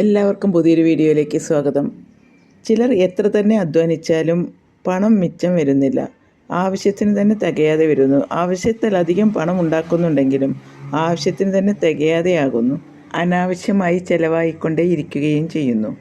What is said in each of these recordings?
എല്ലാവർക്കും പുതിയൊരു വീഡിയോയിലേക്ക് സ്വാഗതം. ചിലർ എത്ര തന്നെ അധ്വാനിച്ചാലും പണം മിച്ചം വരുന്നില്ല. ആവശ്യത്തിന് തന്നെ തികയാതെ വരുന്നു. ആവശ്യത്തിലധികം പണം ഉണ്ടാക്കുന്നുണ്ടെങ്കിലും ആവശ്യത്തിന് തന്നെ തികയാതെയാകുന്നു. അനാവശ്യമായി ചെലവായിക്കൊണ്ടേ ഇരിക്കുകയും ചെയ്യുന്നു.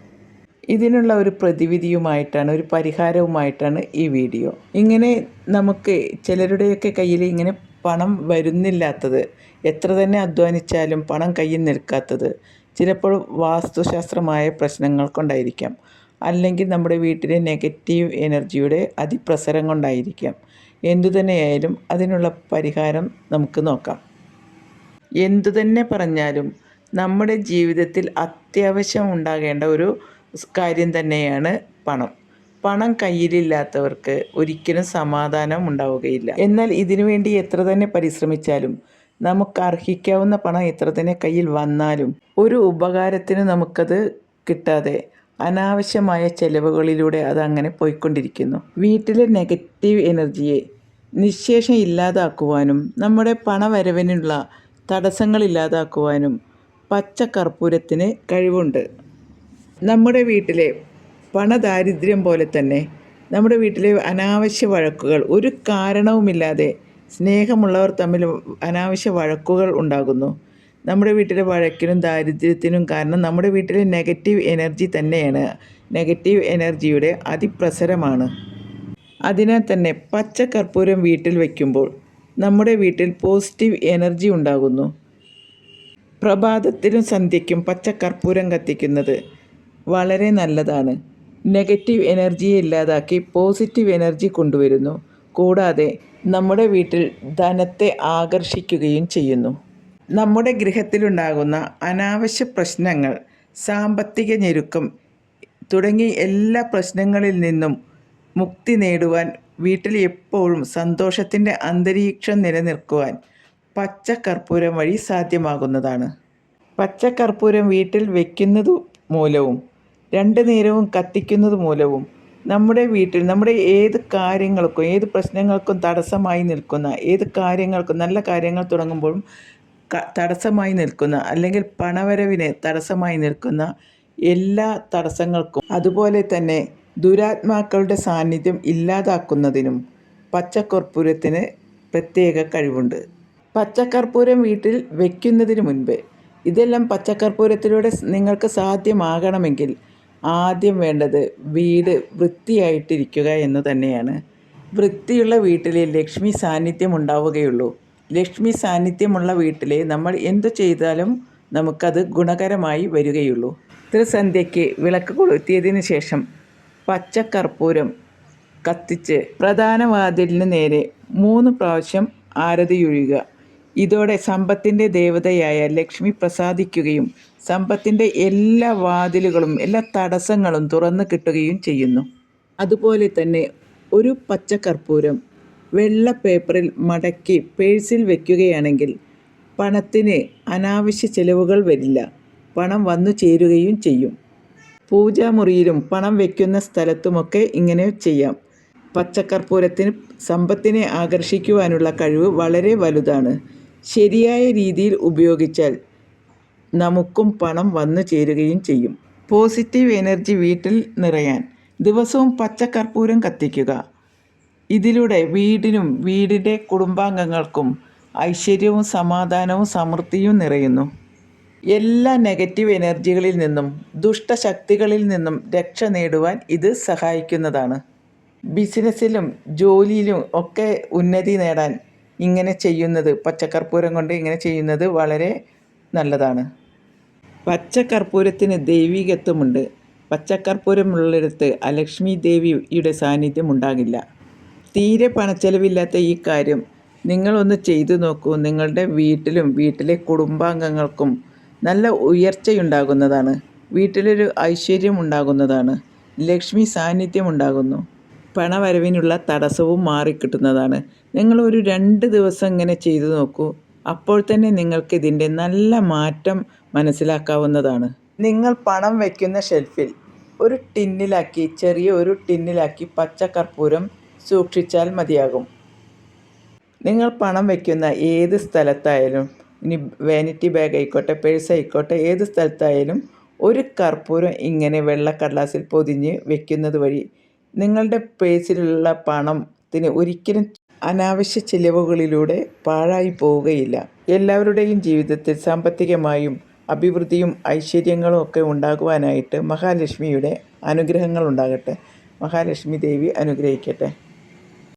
ഇതിനുള്ള ഒരു പ്രതിവിധിയുമായിട്ടാണ് ഒരു പരിഹാരവുമായിട്ടാണ് ഈ വീഡിയോ. ഇങ്ങനെ നമുക്ക് ചിലരുടെയൊക്കെ കയ്യിൽ ഇങ്ങനെ പണം വരുന്നില്ലാത്തത് എത്ര തന്നെ അധ്വാനിച്ചാലും പണം കയ്യിൽ നിൽക്കാത്തത് ചിലപ്പോൾ വാസ്തുശാസ്ത്രമായ പ്രശ്നങ്ങൾ കൊണ്ടായിരിക്കാം. അല്ലെങ്കിൽ നമ്മുടെ വീട്ടിലെ നെഗറ്റീവ് എനർജിയുടെ അതിപ്രസരം കൊണ്ടായിരിക്കാം. എന്തുതന്നെയായാലും അതിനുള്ള പരിഹാരം നമുക്ക് നോക്കാം. എന്തുതന്നെ പറഞ്ഞാലും നമ്മുടെ ജീവിതത്തിൽ അത്യാവശ്യം ഉണ്ടാകേണ്ട ഒരു കാര്യം തന്നെയാണ് പണം. പണം കയ്യിലില്ലാത്തവർക്ക് ഒരിക്കലും സമാധാനം ഉണ്ടാവുകയില്ല. എന്നാൽ ഇതിനുവേണ്ടി എത്ര തന്നെ പരിശ്രമിച്ചാലും നമുക്ക് അർഹിക്കാവുന്ന പണം എത്ര തന്നെ കയ്യിൽ വന്നാലും ഒരു ഉപകാരത്തിന് നമുക്കത് കിട്ടാതെ അനാവശ്യമായ ചെലവുകളിലൂടെ അതങ്ങനെ പോയിക്കൊണ്ടിരിക്കുന്നു. വീട്ടിലെ നെഗറ്റീവ് എനർജിയെ നിശേഷം ഇല്ലാതാക്കുവാനും നമ്മുടെ പണവരവിനുള്ള തടസ്സങ്ങൾ ഇല്ലാതാക്കുവാനും പച്ചക്കർപ്പൂരത്തിന് കഴിവുണ്ട്. നമ്മുടെ വീട്ടിലെ പണദാരിദ്ര്യം പോലെ തന്നെ നമ്മുടെ വീട്ടിലെ അനാവശ്യ വഴക്കുകൾ ഒരു കാരണവുമില്ലാതെ സ്നേഹമുള്ളവർ തമ്മിൽ അനാവശ്യ വഴക്കുകൾ ഉണ്ടാകുന്നു. നമ്മുടെ വീട്ടിലെ വഴക്കിനും ദാരിദ്ര്യത്തിനും കാരണം നമ്മുടെ വീട്ടിലെ നെഗറ്റീവ് എനർജി തന്നെയാണ്. നെഗറ്റീവ് എനർജിയുടെ അതിപ്രസരമാണ്. അതിനാൽ തന്നെ പച്ച കർപ്പൂരം വീട്ടിൽ വയ്ക്കുമ്പോൾ നമ്മുടെ വീട്ടിൽ പോസിറ്റീവ് എനർജി ഉണ്ടാകുന്നു. പ്രഭാതത്തിലും സന്ധ്യയ്ക്കും പച്ച കർപ്പൂരം കത്തിക്കുന്നത് വളരെ നല്ലതാണ്. നെഗറ്റീവ് എനർജിയെ ഇല്ലാതാക്കി പോസിറ്റീവ് എനർജി കൊണ്ടുവരുന്നു. കൂടാതെ നമ്മുടെ വീട്ടിൽ ധനത്തെ ആകർഷിക്കുകയും ചെയ്യുന്നു. നമ്മുടെ ഗൃഹത്തിലുണ്ടാകുന്ന അനാവശ്യ പ്രശ്നങ്ങൾ സാമ്പത്തിക ഞെരുക്കം തുടങ്ങി എല്ലാ പ്രശ്നങ്ങളിൽ നിന്നും മുക്തി നേടുവാൻ വീട്ടിൽ എപ്പോഴും സന്തോഷത്തിന്റെ അന്തരീക്ഷം നിലനിൽക്കുവാൻ പച്ചക്കർപ്പൂരം വഴി സാധ്യമാകുന്നതാണ്. പച്ചക്കർപ്പൂരം വീട്ടിൽ വയ്ക്കുന്നത് മൂലവും രണ്ട് നേരവും കത്തിക്കുന്നത് മൂലവും നമ്മുടെ വീട്ടിൽ നമ്മുടെ ഏത് കാര്യങ്ങൾക്കും ഏത് പ്രശ്നങ്ങൾക്കും തടസ്സമായി നിൽക്കുന്ന ഏത് കാര്യങ്ങൾക്കും നല്ല കാര്യങ്ങൾ തുടങ്ങുമ്പോഴും തടസ്സമായി നിൽക്കുന്ന അല്ലെങ്കിൽ പണവരവിനെ തടസ്സമായി നിൽക്കുന്ന എല്ലാ തടസ്സങ്ങൾക്കും അതുപോലെ തന്നെ ദുരാത്മാക്കളുടെ സാന്നിധ്യം ഇല്ലാതാക്കുന്നതിനും പച്ചക്കർപ്പൂരത്തിന് പ്രത്യേക കഴിവുണ്ട്. പച്ചക്കർപ്പൂരം വീട്ടിൽ വയ്ക്കുന്നതിന് മുൻപ് ഇതെല്ലാം പച്ചക്കർപ്പൂരത്തിലൂടെ നിങ്ങൾക്ക് സാധ്യമാകണമെങ്കിൽ ആദ്യം വേണ്ടത് വീട് വൃത്തിയായിട്ടിരിക്കുക എന്ന് തന്നെയാണ്. വൃത്തിയുള്ള വീട്ടിലെ ലക്ഷ്മി സാന്നിധ്യം ഉണ്ടാവുകയുള്ളൂ ലക്ഷ്മി സാന്നിധ്യമുള്ള വീട്ടിലെ നമ്മൾ എന്തു ചെയ്താലും നമുക്കത് ഗുണകരമായി വരികയുള്ളൂ. ത്രിസന്ധ്യയ്ക്ക് വിളക്ക് കൊളുത്തിയതിനു ശേഷം പച്ചക്കർപ്പൂരം കത്തിച്ച് പ്രധാന വാതിലിന് നേരെ മൂന്ന് പ്രാവശ്യം ആരതിയൊഴുക ഇതോടെ സമ്പത്തിന്റെ ദേവതയായ ലക്ഷ്മി പ്രസാദിക്കുകയും സമ്പത്തിന്റെ എല്ലാ വാതിലുകളും എല്ലാ തടസ്സങ്ങളും തുറന്നു കിട്ടുകയും ചെയ്യുന്നു. അതുപോലെ തന്നെ ഒരു പച്ചക്കർപ്പൂരം വെള്ള പേപ്പറിൽ മടക്കി പേഴ്സിൽ വയ്ക്കുകയാണെങ്കിൽ പണത്തിന് അനാവശ്യ ചിലവുകൾ വരില്ല. പണം വന്നു ചേരുകയും ചെയ്യും. പൂജാമുറിയിലും പണം വയ്ക്കുന്ന സ്ഥലത്തുമൊക്കെ ഇങ്ങനെ ചെയ്യാം. പച്ചക്കർപ്പൂരത്തിന് സമ്പത്തിനെ ആകർഷിക്കുവാനുള്ള കഴിവ് വളരെ വലുതാണ്. ശരിയായ രീതിയിൽ ഉപയോഗിച്ചാൽ നമുക്കും പണം വന്നു ചേരുകയും ചെയ്യും. പോസിറ്റീവ് എനർജി വീട്ടിൽ നിറയാൻ ദിവസവും പച്ചക്കർപ്പൂരം കത്തിക്കുക. ഇതിലൂടെ വീടിനും വീടിന്റെ കുടുംബാംഗങ്ങൾക്കും ഐശ്വര്യവും സമാധാനവും സമൃദ്ധിയും നിറയുന്നു. എല്ലാ നെഗറ്റീവ് എനർജികളിൽ നിന്നും ദുഷ്ടശക്തികളിൽ നിന്നും രക്ഷ നേടുവാൻ ഇത് സഹായിക്കുന്നതാണ്. ബിസിനസ്സിലും ജോലിയിലും ഒക്കെ ഉന്നതി നേടാൻ ഇങ്ങനെ ചെയ്യുന്നത് പച്ചക്കർപ്പൂരം കൊണ്ട് ഇങ്ങനെ ചെയ്യുന്നത് വളരെ നല്ലതാണ്. പച്ചക്കർപ്പൂരത്തിന് ദൈവികത്വമുണ്ട്. പച്ചക്കർപ്പൂരമുള്ളിടത്ത് അലക്ഷ്മി ദേവിയുടെ സാന്നിധ്യം ഉണ്ടാകില്ല തീരെ പണച്ചെലവില്ലാത്ത ഈ കാര്യം നിങ്ങളൊന്ന് ചെയ്തു നോക്കൂ. നിങ്ങളുടെ വീട്ടിലും വീട്ടിലെ കുടുംബാംഗങ്ങൾക്കും നല്ല ഉയർച്ചയുണ്ടാകുന്നതാണ്. വീട്ടിലൊരു ഐശ്വര്യം ഉണ്ടാകുന്നതാണ് ലക്ഷ്മി സാന്നിധ്യം ഉണ്ടാകുന്നു പണവരവിനുള്ള തടസ്സവും മാറിക്കിട്ടുന്നതാണ്. നിങ്ങൾ ഒരു രണ്ട് ദിവസം ഇങ്ങനെ ചെയ്തു നോക്കൂ. അപ്പോൾ തന്നെ നിങ്ങൾക്ക് ഇതിന്റെ നല്ല മാറ്റം മനസ്സിലാക്കാവുന്നതാണ്. നിങ്ങൾ പണം വയ്ക്കുന്ന ഷെൽഫിൽ ഒരു ടിന്നിലാക്കി ചെറിയ ഒരു ടിന്നിലാക്കി പച്ചക്കർപ്പൂരം സൂക്ഷിച്ചാൽ മതിയാകും. നിങ്ങൾ പണം വയ്ക്കുന്ന ഏത് സ്ഥലത്തായാലും ഇനി വാനിറ്റി ബാഗ് ആയിക്കോട്ടെ പേഴ്സ് ആയിക്കോട്ടെ ഏത് സ്ഥലത്തായാലും ഒരു കർപ്പൂരം ഇങ്ങനെ വെള്ളക്കടലാസിൽ പൊതിഞ്ഞ് വെക്കുന്നത് വഴി നിങ്ങളുടെ പേസിലുള്ള പണത്തിന് ഒരിക്കലും അനാവശ്യ ചിലവുകളിലൂടെ പാഴായി പോവുകയില്ല. എല്ലാവരുടെയും ജീവിതത്തിൽ സാമ്പത്തികമായും അഭിവൃദ്ധിയും ഐശ്വര്യങ്ങളും ഒക്കെ ഉണ്ടാകുവാനായിട്ട് മഹാലക്ഷ്മിയുടെ അനുഗ്രഹങ്ങൾ ഉണ്ടാകട്ടെ മഹാലക്ഷ്മി ദേവി അനുഗ്രഹിക്കട്ടെ.